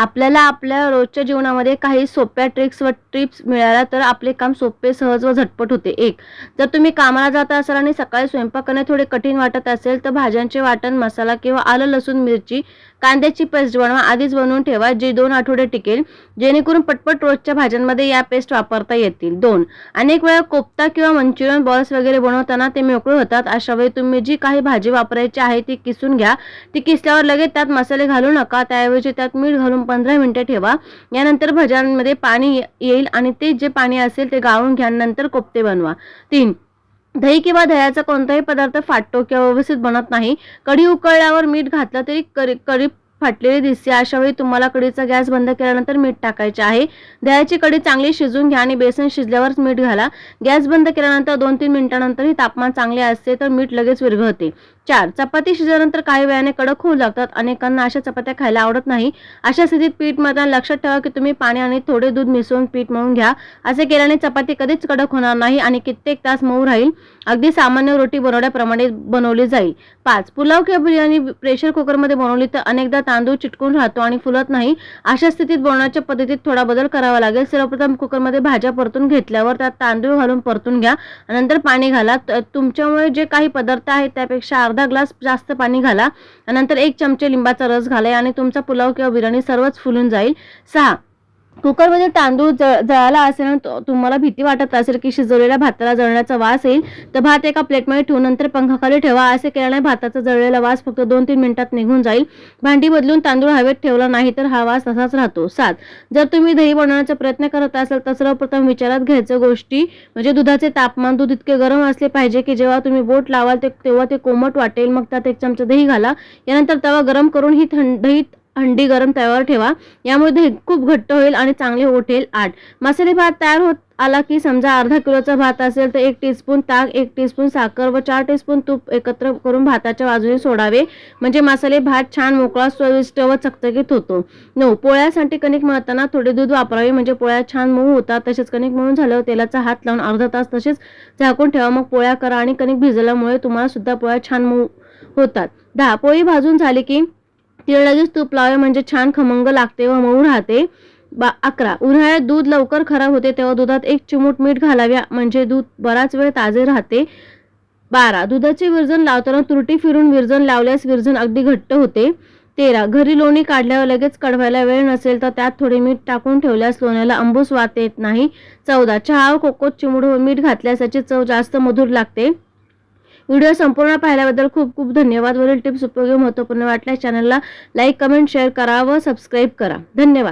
आपल्याला आपल्या रोजच्या जीवनामध्ये काही सोप्या ट्रिक्स व टिप्स मिळाल्या तर आपले काम सोपे सहज व झटपट होते. एक जर तुम्ही कामाला जात असाल आणि सकाळी स्वयंपाक करणे थोडे कठीण वाटत असेल तर भाज्यांचे वाटण मसाला किंवा आलं लसूण मिरची कांद्याची पेस्ट बनवा. आधीच बनवून ठेवा जी दोन आठवडे टिकेल जेणेकरून पटपट रोजच्या भाज्यांमध्ये या पेस्ट वापरता येतील. दोन अनेक वेळा कोफ्ता किंवा मंचुरियन बॉल्स वगैरे बनवताना ते मोकळे होतात. अशा वेळी तुम्ही जी काही भाजी वापरायची आहे ती किसून घ्या. ती किसल्यावर लगेच त्यात मसाले घालू नका. त्याऐवजी त्यात मीठ घालून पंधरा मिनटं ठेवा. यानंतर भज्यांमध्ये पाणी येईल आणि ते जे पाणी असेल ते गाळून घ्या नंतर कोफ्ते बनवा. तीन दही किंवा दह्याचा कोणताही पदार्थ फाटतो किंवा व्यवस्थित बनत नाही. कढी उकळल्यावर मीठ घातलं तरी करी कढी फाटलेली दिसते. अशा वेळी तुम्हाला कडीचा गॅस बंद केल्यानंतर मीठ टाकायचे आहे. दह्याची कडी चांगली शिजून घ्या आणि बेसन शिजल्यावरच मीठ घाला. गॅस बंद केल्यानंतर दोन तीन मिनिटांनंतरही तापमान चांगले असते तर मीठ लगेच विरघळते. चार चपाती शिजल्यानंतर काही वेळाने कडक होऊ लागतात. अनेकांना अशा चपात्या खायला आवडत नाही. अशा स्थितीत पीठ मळताना लक्षात ठेवा की तुम्ही पाणी आणि थोडे दूध मिसळून पीठ मळून घ्या. असे केल्याने चपाती कधीच कडक होणार नाही आणि कित्येक तास मऊ राहील. अगदी सामान्य रोटी बनवण्याप्रमाणे बनवली जाईल. पाच पुलाव किंवा बिर्याणी प्रेशर कुकरमध्ये बनवली तर अनेकदा तांदूळ चिटकून राहतो आणि फुलत नाही अशा स्थितीत बनवण्याच्या पद्धतीत थोडा बदल करावा लागेल. सर्वप्रथम कुकरमध्ये भाज्या परतून घेतल्यावर त्यात तांदूळ घालून परतून घ्या. नंतर पाणी घाला. तुमच्यामुळे जे काही पदार्थ आहेत त्यापेक्षा अर्धा ग्लास जास्त पाणी घाला. नंतर एक चमचे लिंबाचा रस घाला आणि तुमचा पुलाव किंवा बिर्याणी सर्वच फुलून जाईल. सहा कुकरमध्ये तांदूळ जळ जळाला असेल आणि तुम्हाला भीती वाटत असेल की शिजवलेल्या भाताला जळण्याचा वास येईल तर भात एका प्लेटमध्ये ठेवून नंतर पंखाखाली ठेवा. असे केल्याने भाताचा जळलेला वास फक्त दोन तीन मिनिटात निघून जाईल. भांडी बदलून तांदूळ हवेत ठेवला नाही तर हा वास तसाच राहतो. सात. जर तुम्ही दही बनवण्याचा प्रयत्न करत असाल तर सर्वप्रथम विचारात घ्यायचं गोष्टी म्हणजे दुधाचे तापमान दूध इतके गरम असले पाहिजे की जेव्हा तुम्ही बोट लावाल ते तेव्हा ते कोमट वाटेल. मग त्यात एक चमचा दही घाला. यानंतर तवा गरम करून ही थंड दही हंडी गरम तव्यावर ठेवा. यामुळे दही खूप घट्ट होईल आणि चांगले उठेल आठ. मसाले भात तयार होत आला की समजा अर्धा किलोचा भात असेल तर एक टीस्पून ताक एक टीस्पून साखर व चार टीस्पून तूप एकत्र करून भाताच्या बाजूने सोडावे. म्हणजे मसाले भात छान मोकळा चविष्ट व चकचकीत होतो. नऊ. पोळ्यासाठी कणिक मळताना थोडे दूध वापरावे. म्हणजे पोळ्या छान मऊ होतात तसेच कणिक मळून झाल्यावर तेलाचा हात लावून अर्धा तास तसेच झाकून ठेवा. मग पोळ्या करा आणि कणिक भिजल्यामुळे तुम्हाला सुद्धा पोळ्या छान मऊ होतात. दहा. पोळी भाजून झाली की तिला लगेच तूप लावे म्हणजे छान खमंग लागते व मऊ राहते. बा अकरा. उन्हाळ्यात दूध लवकर खराब होते तेव्हा दुधात एक चिमूट मीठ घालाव्या म्हणजे दूध बराच वेळ ताजे राहते. बारा. दुधाचे विरजन लावताना तुरटी फिरून विरजन लावल्यास विरजन अगदी घट्ट होते. तेरा. घरी लोणी काढल्यावर लगेच कढवायला वेळ नसेल तर त्यात थोडे मीठ टाकून ठेवल्यास लोण्याला अंबूस वात येत नाही. चौदा. चहा व कोकोत चिमूट मीठ घातल्यास याची चव जास्त मधुर लागते. व्हिडिओ संपूर्ण पाहिल्याबद्दल खूप खूप धन्यवाद. वरील टिप्स उपयोगी महत्त्वपूर्ण वाटल्यास चॅनलला लाईक कमेंट शेअर करा व सबस्क्राईब करा. धन्यवाद.